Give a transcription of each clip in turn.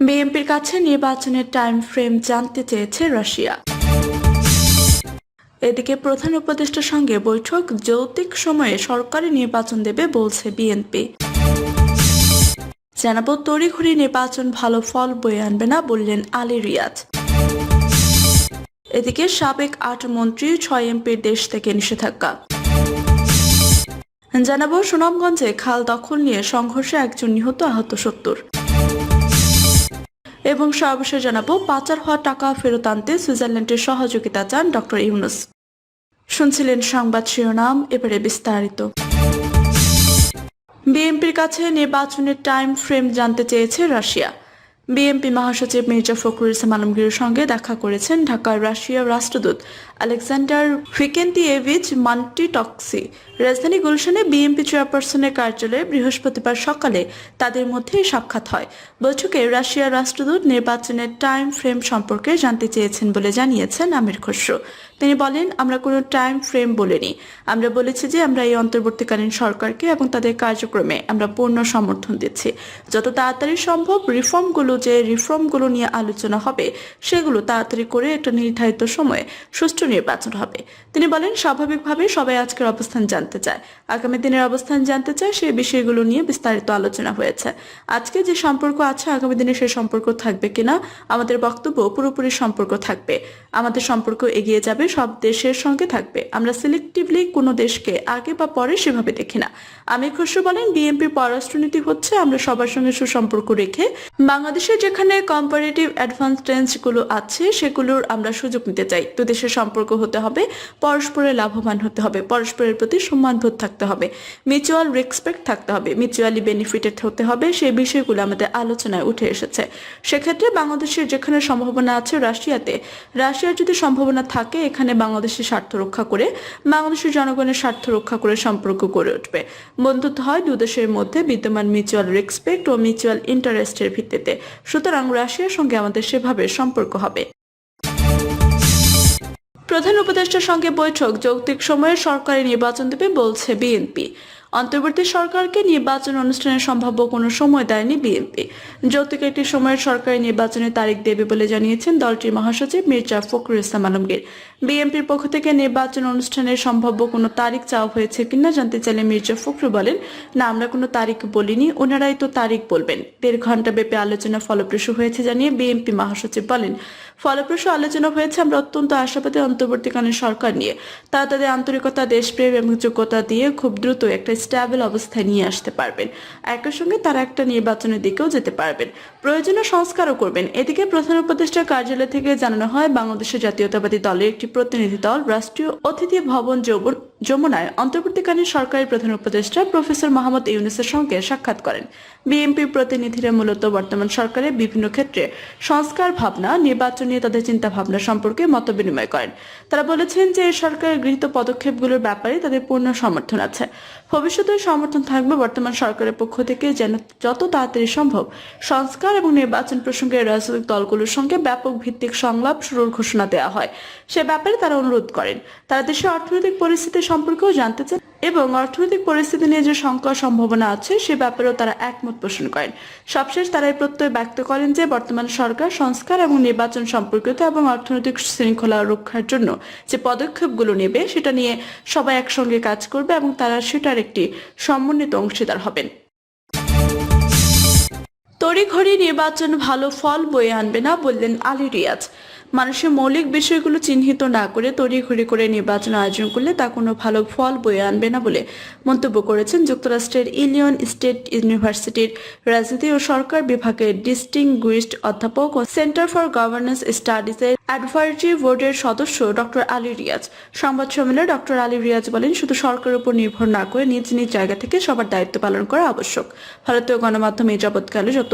বিএনপির কাছে নির্বাচনের টাইম ফ্রেম জানতে চেয়েছে রাশিয়া। এদিকে প্রধান উপদেষ্টার সঙ্গে বৈঠক যৌক্তিক সময়ে সরকারি নির্বাচন দেবে বলছে বিএনপি। জানাব, তড়িঘড়ি নির্বাচন ভালো ফল বয়ে আনবে না বললেন আলী রিয়াজ। এদিকে সাবেক আট মন্ত্রী, ছয় এমপির দেশ থেকে নিষেধাজ্ঞা। জানাব, সুনামগঞ্জে খাল দখল নিয়ে সংঘর্ষে একজন নিহত, আহত সত্তর। এবং সর্বশেষ জানাব, পাচার হওয়া টাকা ফেরত আনতে সুইজারল্যান্ডের সহযোগিতা চান ডক্টর ইউনুস। শুনছিলেন সংবাদ শিরোনাম, এবারে বিস্তারিত। বিএনপির কাছে নির্বাচনের টাইম ফ্রেম জানতে চেয়েছে রাশিয়া। বিএনপি মহাসচিব মির্জা ফখরুল ইসলাম আলমগীরের সঙ্গে দেখা করেছেন ঢাকার রাশিয়ার রাষ্ট্রদূত আলেকজান্ডার ফিকেন্তিয়েভিচ মান্টিটক্সি। রাজধানী গুলশানে বিএনপি চেয়ারপারসনের কার্যালয়ে বৃহস্পতিবার সকালে তাদের মধ্যে সাক্ষাৎ হয়। বৈঠকে রাশিয়ার রাষ্ট্রদূত নির্বাচনের টাইম ফ্রেম সম্পর্কে জানতে চেয়েছেন বলে জানিয়েছেন আমির খসরু। তিনি বলেন, আমরা কোনো টাইম ফ্রেম বলিনি। আমরা বলেছি যে আমরা এই অন্তর্বর্তীকালীন সরকারকে এবং তাদের কার্যক্রমে আমরা পূর্ণ সমর্থন দিচ্ছি। যত তাড়াতাড়ি সম্ভব রিফর্মগুলো যে রিফর্মগুলো নিয়ে আলোচনা হবে, সেগুলো তাড়াতাড়ি করে একটা নির্ধারিত সময়ে সুষ্ঠু নির্বাচন হবে। তিনি বলেন স্বাভাবিকভাবে সবাই আজকের অবস্থান জানতে চায়। আগামী দিনের অবস্থান জানতে চায় সেই বিষয়গুলো নিয়ে বিস্তারিত আলোচনা হয়েছে। আজকে যে সম্পর্ক আছে, আগামী দিনে সেই সম্পর্ক থাকবে কিনা, আমাদের বক্তব্য পুরোপুরি সম্পর্ক থাকবে। আমাদের সম্পর্ক এগিয়ে যাবে, সব দেশের সঙ্গে থাকবে। আমরা সিলেক্টিভলি কোনো দেশকে আগে বা পরে সেভাবে দেখি না। আমি খসরু বলেন, বিএনপির পররাষ্ট্রনীতি হচ্ছে, আমরা সবার সঙ্গে সুসম্পর্ক রেখে বাংলাদেশের যেখানে কম্পারেটিভ অ্যাডভান্টেজগুলো আছে, সেগুলোর আমরা সুযোগ নিতে চাই। তো দেশের সম্পর্ক হতে হবে, পরস্পরের লাভবান হতে হবে, পরস্পরের প্রতি সম্মানবোধ থাকতে হবে মিউচুয়াল রেসপেক্ট থাকতে হবে মিউচুয়ালি বেনিফিটেড হতে হবে সেই বিষয়গুলো আমাদের আলোচনায় উঠে এসেছে। সেক্ষেত্রে বাংলাদেশের যেখানে সম্ভাবনা আছে রাশিয়াতে, রাশিয়ার যদি সম্ভাবনা থাকে, এখানে বাংলাদেশের স্বার্থ রক্ষা করে, বাংলাদেশের জনগণের স্বার্থ রক্ষা করে সম্পর্ক গড়ে উঠবে। বন্ধুত্ব হয় দুদেশের মধ্যে বিদ্যমান মিউচুয়াল রেসপেক্ট ও মিউচুয়াল ইন্টারেস্টের ভিত্তিতে। সুতরাং রাশিয়ার সঙ্গে আমাদের সেভাবে সম্পর্ক হবে। প্রধান উপদেষ্টার সঙ্গে বৈঠক যৌক্তিক সময়ে সরকারি নির্বাচন দেবে বলছে বিএনপি। অন্তর্বর্তী সরকারকে নির্বাচন অনুষ্ঠানের সম্ভাব্য কোনো সময় দেয়নি বিএনপি। যৌক্তিক একটি সময়ের সরকারি নির্বাচনের তারিখ দেবে বলে জানিয়েছেন দলটির মহাসচিব মির্জা ফখরুল ইসলাম আলমগীর। বিএনপির পক্ষ থেকে নির্বাচন অনুষ্ঠানের সম্ভাব্য কোনো তারিখ চাওয়া হয়েছে কিনা জানতে চাইলে মির্জা ফখরুল বলেন, না, আমরা কোনো তারিখ বলিনি, ওনারাই তো তারিখ বলবেন। দেড় ঘণ্টা ব্যাপী আলোচনা ফলপ্রসূ হয়েছে জানিয়ে বিএনপি মহাসচিব বলেন, ফলপ্রসূ আলোচনা হয়েছে আমরা অত্যন্ত আশাবাদী অন্তর্বর্তীকালীন সরকার নিয়ে। তারা তাদের আন্তরিকতা, দেশপ্রেম এবং যোগ্যতা দিয়ে খুব দ্রুত একটা স্ট্যাবল অবস্থায় নিয়ে আসতে পারবেন। একই সঙ্গে তারা একটা নির্বাচনের দিকেও যেতে পারবেন। প্রয়োজনীয় সংস্কারও করবেন। এদিকে প্রধান উপদেষ্টার কার্যালয় থেকে জানানো হয়, বাংলাদেশের জাতীয়তাবাদী দলের একটি প্রতিনিধি দল, রাষ্ট্রীয় অতিথি ভবন যৌবন যমুনায় অন্তর্বর্তীকালীন সরকারি প্রধান উপদেষ্টা প্রফেসর মোহাম্মদ ইউনুসের সঙ্গে সাক্ষাৎ করেন। বিএনপির প্রতিনিধিরা মূলত বর্তমান সরকারের বিভিন্ন ক্ষেত্রে সংস্কার ভাবনা, নির্বাচন নিয়ে তাদের চিন্তা ভাবনা সম্পর্কে মত বিনিময় করেন। তারা বলেছেন যে সরকারের গৃহীত পদক্ষেপগুলোর ব্যাপারে তাদের পূর্ণ সমর্থন আছে। ভবিষ্যতে সমর্থন থাকবে বর্তমান সরকারের পক্ষ থেকে যেন যত তাড়াতাড়ি সম্ভব সংস্কার এবং নির্বাচন প্রসঙ্গে রাজনৈতিক দলগুলোর সঙ্গে ব্যাপক ভিত্তিক সংলাপ শুরুর ঘোষণা দেওয়া হয়। সে ব্যাপারে তারা অনুরোধ করেন। তারা দেশের অর্থনৈতিক পরিস্থিতি সম্পর্কেও জানতে চান এবং অর্থনৈতিক পরিস্থিতি নিয়ে যে শঙ্কা সম্ভাবনা আছে, সে ব্যাপারেও তারা একমত পোষণ করেন। সবশেষ তারা এই প্রত্যয় ব্যক্ত করেন যে বর্তমান সরকার সংস্কার এবং নির্বাচন সম্পর্কিত এবং অর্থনৈতিক শৃঙ্খলা রক্ষার জন্য যে পদক্ষেপগুলো নেবে, সেটা নিয়ে সবাই একসঙ্গে কাজ করবে এবং তারা সেটার একটি সমন্বিত অংশীদার হবেন। তড়িঘড়ি নির্বাচন ভালো ফল বয়ে আনবে না বললেন আলী রিয়াজ। মানুষের মৌলিক বিষয়গুলো চিহ্নিত না করে তড়িঘড়ি করে নির্বাচন আয়োজন করলে তা কোনো ভালো ফল বয়ে আনবে না বলে মন্তব্য করেছেন যুক্তরাষ্ট্রের ইলিয়ন স্টেট ইউনিভার্সিটির রাজনীতি ও সরকার বিভাগের ডিস্টিংগুইশড অধ্যাপক ও সেন্টার ফর গভর্নেন্স স্টাডিজের অ্যাডভাইজারি বোর্ডের সদস্য ডক্টর আলী রিয়াজ। সংবাদ সম্মেলনে ডক্টর আলী রিয়াজ বলেন, শুধু সরকারের উপর নির্ভর না করে নিজ নিজ জায়গা থেকে সবার দায়িত্ব পালন করা আবশ্যক। ভারতীয় গণমাধ্যমে যাবৎকালে যত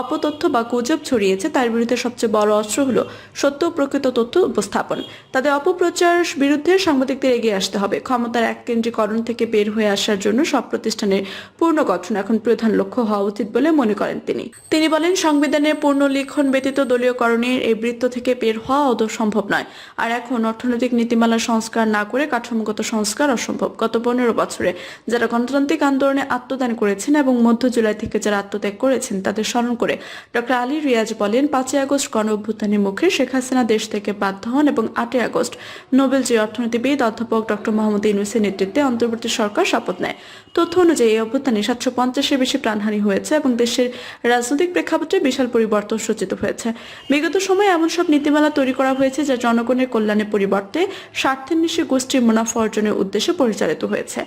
অপতথ্য বা গুজব ছড়িয়েছে, তার বিরুদ্ধে সবচেয়ে বড় অস্ত্র হলো সত্য প্রকৃত তথ্য উপস্থাপন। তাদের অপপ্রচার বিরুদ্ধে সাংবাদিকদের এগিয়ে আসতে হবে। ক্ষমতার এক কেন্দ্রীকরণ থেকে বের হয়ে আসার জন্য সব প্রতিষ্ঠানের পূর্ণ গঠন এখন প্রধান লক্ষ্য হওয়া উচিত বলে মনে করেন তিনি। তিনি বলেন, সংবিধানের পূর্ণ লিখন ব্যতীত দলীয়করণের এই বৃত্ত থেকে বের হওয়া আদৌ সম্ভব নয়। আর এখন অর্থনৈতিক নীতিমালা সংস্কার না করে কাঠামোগত সংস্কার অসম্ভব। গত পনেরো বছরে যারা গণতান্ত্রিক আন্দোলনে আত্মদান করেছেন এবং মধ্য জুলাই থেকে যারা আত্মত্যাগ করেছেন তাদের স্মরণ করে ডক্টর আলী রিয়াজ বলেন, পাঁচই আগস্ট গণ অভ্যুত্থানের মুখে শেখ হাসিনা দেশ থেকে বাধ্য হন এবং আটই আগস্ট নোবেল যে অর্থনীতিবিদ অধ্যাপক ডক্টর মোহাম্মদ ইউনুসের নেতৃত্বে অন্তর্বর্তী সরকার শপথ নেয়। তথ্য অনুযায়ী এই অভ্যুত্থানে সাতশো পঞ্চাশের বেশি প্রাণহানি হয়েছে এবং দেশের রাজনৈতিক প্রেক্ষাপটে বিশাল পরিবর্তন সূচিত হয়েছে। বিগত সময়ে এমন সব নীতিমালা তৈরি করা হয়েছে যা জনগণের কল্যাণের পরিবর্তে স্বার্থের নিশে গোষ্ঠীর মুনাফা অর্জনের উদ্দেশ্যে পরিচালিত হয়েছে।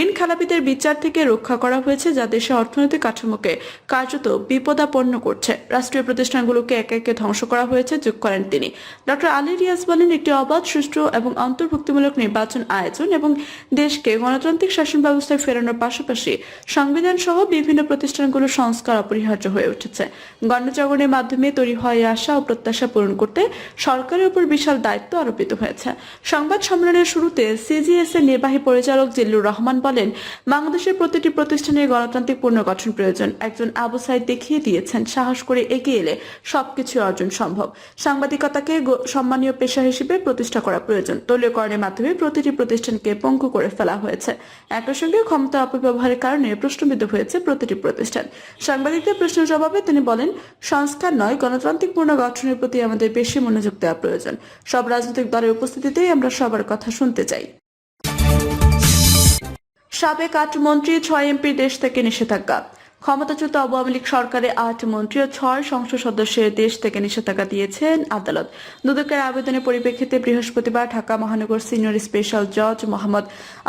ঋণ খেলাপিদের বিচার থেকে রক্ষা করা হয়েছে যা দেশের অর্থনৈতিক কাঠামোকে কার্যত বিপদাপন্ন করছে। রাষ্ট্রীয় প্রতিষ্ঠানগুলোকে একে একে ধ্বংস করা হয়েছে, যোগ করেন তিনি। ডক্টর আলী রিয়াজ বলেন, একটি অবাধ, সুষ্ঠু এবং অন্তর্ভুক্তিমূলক নির্বাচন আয়োজন এবং দেশকে গণতান্ত্রিক শাসন ব্যবস্থায় ফেরানোর পাশাপাশি সংবিধান সহ বিভিন্ন প্রতিষ্ঠানগুলোর সংস্কার অপরিহার্য হয়ে উঠেছে। গণজাগরণের মাধ্যমে তৈরি হয়ে আসা ও প্রত্যাশা পূরণ করতে সরকারের উপর বিশাল দায়িত্ব আরোপিত হয়েছে। সংবাদ সম্মেলনের শুরুতে সিজিএস এর নির্বাহী পরিচালক জিল্লুর রহমান বলেন, বাংলাদেশের প্রতিটি প্রতিষ্ঠানের গণতান্ত্রিক পুনর্গঠন প্রয়োজন। একজন আবু সাইদ দেখিয়ে দিয়েছেন, সাহস করে এগিয়ে এলে সবকিছু অর্জন সম্ভব। সাংবাদিকতাকে গ- সম্মানীয় পেশা হিসেবে প্রতিষ্ঠা করা প্রয়োজন। দলীয়করণের মাধ্যমে প্রতিটি প্রতিষ্ঠানকে পঙ্গু করে ফেলা হয়েছে। একই সঙ্গে ক্ষমতা অপব্যবহারের কারণে প্রশ্নবিদ্ধ হয়েছে প্রতিটি প্রতিষ্ঠান। সাংবাদিকদের প্রশ্নের জবাবে তিনি বলেন, সংস্কার নয়, গণতান্ত্রিক পূর্ণ গঠনের প্রতি আমাদের বেশি মনোযোগ দেওয়া প্রয়োজন। সব রাজনৈতিক দলের উপস্থিতিতেই আমরা সবার কথা শুনতে চাই। সাবেক আট মন্ত্রী, ছয় এমপির দেশ থেকে নিষেধাজ্ঞা। ক্ষমতাচ্যুত আওয়ামী লীগ সরকারের আট মন্ত্রী ও ছয় সংসদ সদস্যের দেশ থেকে নিষেধাজ্ঞা দিয়েছেন আদালত। দুদকের আবেদনের পরিপ্রেক্ষিতে বৃহস্পতিবার ঢাকা মহানগর সিনিয়র স্পেশাল জজ মোহাম্মদ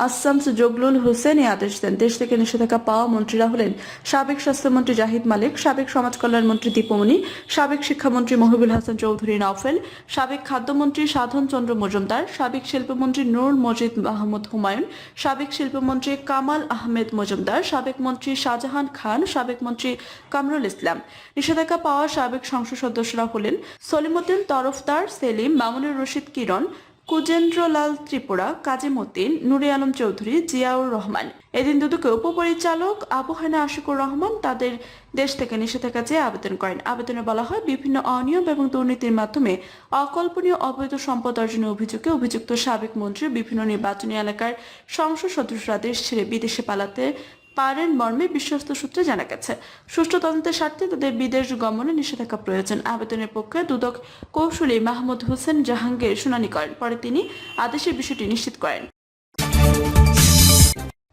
আসামস জগলুল হোসেন এই আদেশ দেন। দেশ থেকে নিষেধাজ্ঞা পাওয়া মন্ত্রীরা হলেন সাবেক স্বাস্থ্যমন্ত্রী জাহিদ মালিক, সাবেক সমাজ কল্যাণ মন্ত্রী দীপমণি, সাবেক শিক্ষামন্ত্রী মহিবুল হাসান চৌধুরী নওফেল, সাবেক খাদ্যমন্ত্রী সাধন চন্দ্র মজুমদার, সাবেক শিল্পমন্ত্রী নূর মজিদ মাহমুদ হুমায়ুন, সাবেক শিল্পমন্ত্রী কামাল আহমেদ মজুমদার, সাবেক মন্ত্রী শাহজাহান খান সাবেক মন্ত্রী কামরুল ইসলাম। নিষেধাজ্ঞা পাওয়া সাবেক সংসদ সদস্যরা হলেন সলিমুদ্দিন তরফদার, সেলিম, মামুনুর রশিদ কিরণ, কুজেন্দ্রলাল ত্রিপুরা, কাজীমুদ্দিন, নুরে আলম চৌধুরী, জিয়াউর রহমান। এদিন দুদকে উপপরিচালক আবু হানা আশিকুর রহমান তাদের দেশ থেকে নিষেধাজ্ঞা চেয়ে আবেদন করেন। আবেদনে বলা হয়, বিভিন্ন অনিয়ম এবং দুর্নীতির মাধ্যমে অকল্পনীয় অবৈধ সম্পদ অর্জনের অভিযোগে অভিযুক্ত সাবেক মন্ত্রী বিভিন্ন নির্বাচনী এলাকার সংসদ সদস্যরা দেশ ছেড়ে বিদেশে পালাতে পারেন মর্মে বিশ্বস্ত সূত্রে জানা গেছে। সুষ্ঠু তদন্তের স্বার্থে তাদের বিদেশ গমনে নিষেধাজ্ঞা প্রয়োজন। আবেদনের পক্ষে দুদক কৌশলী মাহমুদ হোসেন জাহাঙ্গীর শুনানি করেন। পরে তিনি আদেশের বিষয়টি নিশ্চিত করেন।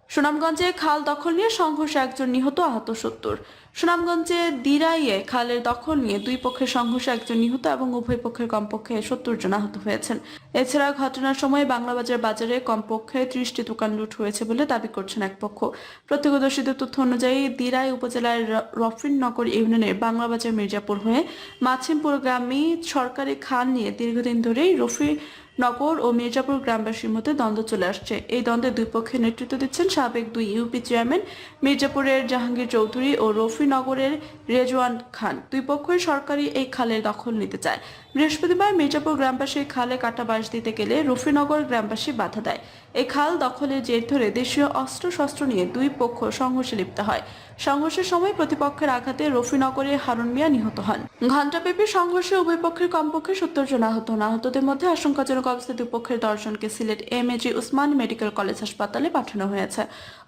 সুনামগঞ্জে খাল দখল নিয়ে সংঘর্ষে একজন নিহত আহত সত্তর। সুনামগঞ্জে দিরাইয়ে খালের দখল নিয়ে দুই পক্ষের সংঘর্ষে একজন নিহত এবং উভয় পক্ষের কমপক্ষে সত্তর জন আহত হয়েছেন। এছাড়া ঘটনার সময় বাংলাবাজার বাজারে কমপক্ষে ত্রিশটি দোকান লুট হয়েছে বলে দাবি করছেন এক পক্ষ। প্রত্যক্ষদর্শীদের তথ্য অনুযায়ী দিরাই উপজেলার র- রফিননগর ইউনিয়নের বাংলাবাজার মির্জাপুর হয়ে মাছিমপুর গ্রামে সরকারি খাল নিয়ে দীর্ঘদিন ধরেই রফি নগর ও মির্জাপুর গ্রামবাসীর মধ্যে দ্বন্দ্ব চলে আসছে। এই দ্বন্দ্বে দুই পক্ষের নেতৃত্ব দিচ্ছেন সাবেক দুই ইউপি চেয়ারম্যান মির্জাপুরের জাহাঙ্গীর চৌধুরী ও রফিনগরের রেজওয়ান খান। দুই পক্ষই সরকারি এই খালের দখল নিতে চায়। বৃহস্পতিবার মির্জাপুর গ্রামবাসী খালে কাটা বাঁশ দিতে গেলে রফিনগর গ্রামবাসী বাধা দেয়। এই খাল দখলের জের ধরে দেশীয় অস্ত্র শস্ত্র নিয়ে দুই পক্ষ সংঘর্ষে লিপ্ত হয়। সংঘর্ষের সময় প্রতিপক্ষের আঘাতে রফিনগরে হারুন মিয়া নিহত হন। ঘণ্টাব্যাপী সংঘর্ষে উভয় পক্ষের কমপক্ষে সত্তর জন আহত। আহতদের মধ্যে আশঙ্কাজনক অবস্থায় দুই পক্ষের দর্শনকে Sylhet M A G Osman medical college হাসপাতালে পাঠানো হয়েছে।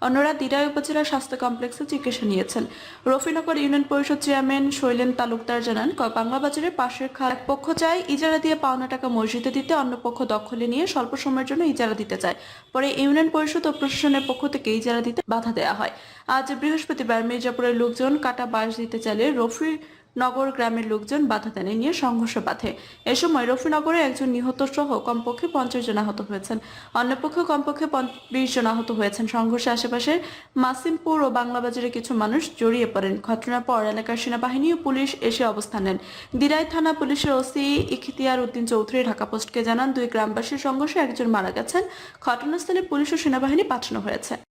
অন্যরা দিরাই উপজেলা স্বাস্থ্য কমপ্লেক্সে চিকিৎসা নিয়েছেন। রফিনগর ইউনিয়ন পরিষদ চেয়ারম্যান শৈলেন তালুকদার জানান, বাংলাবাজারের পাশের খাল পক্ষ চায়, ইজারা দিয়ে পাওনা টাকা মসজিদে দিতে অন্য পক্ষ দখলে নিয়ে স্বল্প সময়ের জন্য ইজারা দিতে চায়। পরে ইউনিয়ন পরিষদ ও প্রশাসনের পক্ষ থেকে ইজারা দিতে বাধা দেওয়া হয়। আজ বৃহস্পতিবার মির্জাপুরের লোকজন কাটা বাঁশ দিতে চাইলে রফি নগর গ্রামের লোকজন বাধা এ নিয়ে সংঘর্ষ বাধে। এ সময় রফিনগরে একজন নিহত সহ কমপক্ষে পঞ্চাশ জন আহত হয়েছেন। অন্যপক্ষে কমপক্ষে বিশ জন আহত হয়েছেন। সংঘর্ষে আশেপাশে মাসিমপুর ও বাংলাবাজারে কিছু মানুষ জড়িয়ে পড়েন। ঘটনার পর এলাকার সেনাবাহিনী ও পুলিশ এসে অবস্থান নেন। দিরাই থানা পুলিশের ওসি ইখতিয়ার উদ্দিন চৌধুরী ঢাকা পোস্টকে জানান, দুই গ্রামবাসীর সংঘর্ষে একজন মারা গেছেন। ঘটনাস্থলে পুলিশ ও সেনাবাহিনী পাঠানো হয়েছে।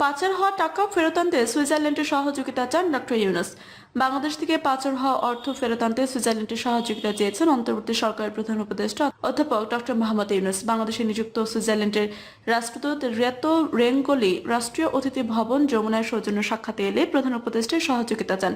পাচার হওয়া টাকা ফেরত আনতে সুইজারল্যান্ডের সহযোগিতা চান ডক্টর ইউনুস। বাংলাদেশ থেকে পাচার হওয়া অর্থ ফেরত আনতে সুইজারল্যান্ডের সহযোগিতা চেয়েছেন অন্তর্বর্তী সরকারের প্রধান উপদেষ্টা অধ্যাপক ডক্টর মোহাম্মদ ইউনুস। বাংলাদেশে নিযুক্ত সুইজারল্যান্ডের রাষ্ট্রদূত রেতো রেঙ্গলি রাষ্ট্রীয় অতিথি ভবন যমুনায় সৌজন্য সাক্ষাতে এলে প্রধান উপদেষ্টার সহযোগিতা চান।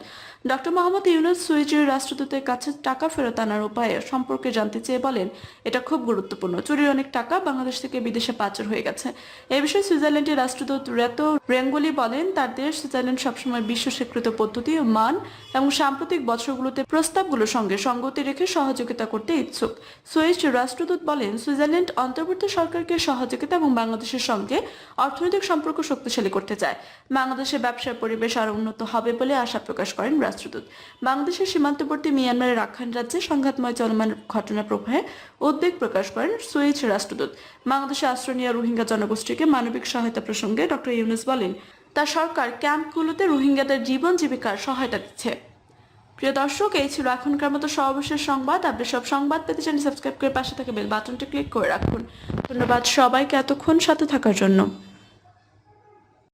ডক্টর মোহাম্মদ ইউনুস সুইজের রাষ্ট্রদূতের কাছে টাকা ফেরত আনার উপায়ে সম্পর্কে জানতে চেয়ে বলেন, এটা খুব গুরুত্বপূর্ণ। চুরির অনেক টাকা বাংলাদেশ থেকে বিদেশে পাচার হয়ে গেছে। এ বিষয়ে সুইজারল্যান্ডের রাষ্ট্রদূত রেতো রেঙ্গলি বলেন, তার দেশ সুইজারল্যান্ড সবসময় বিশ্ব স্বীকৃত পদ্ধতি ও মান এবং সাম্প্রতিক বছরগুলোতে প্রস্তাবগুলোর সঙ্গে সঙ্গতি রেখে সহযোগিতা করতে ইচ্ছুক। সুইস রাষ্ট্রদূত বলেন, সুইজারল্যান্ড অন্তর্বর্তী সরকারকে সহযোগিতা এবং বাংলাদেশের সঙ্গে অর্থনৈতিক সম্পর্ক শক্তিশালী করতে চায়। বাংলাদেশের ব্যবসার পরিবেশ আরও উন্নত হবে বলে আশা প্রকাশ করেন রাষ্ট্রদূত। বাংলাদেশের সীমান্তবর্তী মিয়ানমারের রাখাইন রাজ্যে সংঘাতময় চলমান ঘটনা প্রবাহে উদ্বেগ প্রকাশ করেন সুইচ রাষ্ট্রদূত। বাংলাদেশে আশ্রয় নেওয়া রোহিঙ্গা জনগোষ্ঠীকে মানবিক সহায়তা প্রসঙ্গে ডক্টর ইউনুস বলেন তার সরকার ক্যাম্পগুলোতে রোহিঙ্গাদের জীবন জীবিকার সহায়তা দিচ্ছে। প্রিয় দর্শক, এই ছিল এখনকার মতো সর্বশেষ সংবাদ। আপনি সব সংবাদ পেতে চান সাবস্ক্রাইব করে পাশে থাকা বেল বাটনটি ক্লিক করে রাখুন। ধন্যবাদ সবাইকে এতক্ষণ সাথে থাকার জন্য।